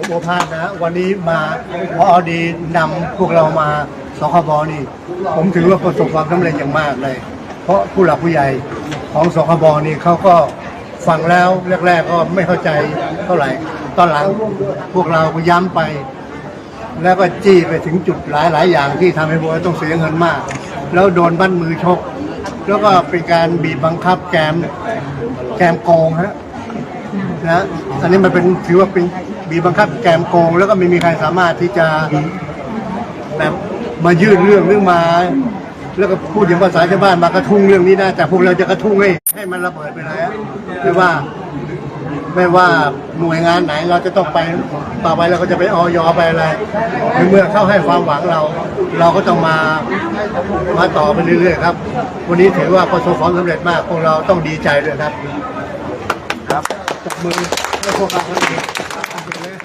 ผมโอภาสนะ วันนี้มาพอดีนำพวกเรามาสคบนี่ ผมถือว่าประสบความสำเร็จอย่างมากเลย เพราะผู้หลักผู้ใหญ่ของสคบนี่เขาก็ฟังแล้วแรก ๆ ก็ไม่เข้าใจเท่าไหร่ ตอนหลังพวกเราก็ย้ำไป แล้วก็จี้ไปถึงจุดหลาย ๆ อย่างที่ทำให้พวต้องเสียเงินมาก แล้วโดนบั้นมือชก แล้วก็เป็นการบีบบังคับแกมแกมโกงฮะนะอันนี้มันเป็นถือว่าเป็น บีบบังคับแกมโกง แล้วก็ไม่มีใครสามารถที่จะแบบมายื่นเรื่องหรือมา แล้วก็พูดอย่างภาษาชาวบ้านมากระทุ้งเรื่องนี้นะแต่พวกเราจะกระทุ้งให้ให้มันระเบิดไปเลยฮะไม่ว่า ไม่ว่าหน่วยงานไหนเราจะต้องไปต่อไปเราก็จะไปออยไปอะไรเมื่อเข้าให้ความหวังเรา เราก็ต้องมามาต่อไปเรื่อยๆครับ วันนี้ถือว่าประสบความสำเร็จมากพวกเราต้องดีใจด้วยครับ ครับจับมือ Evo, Kakak.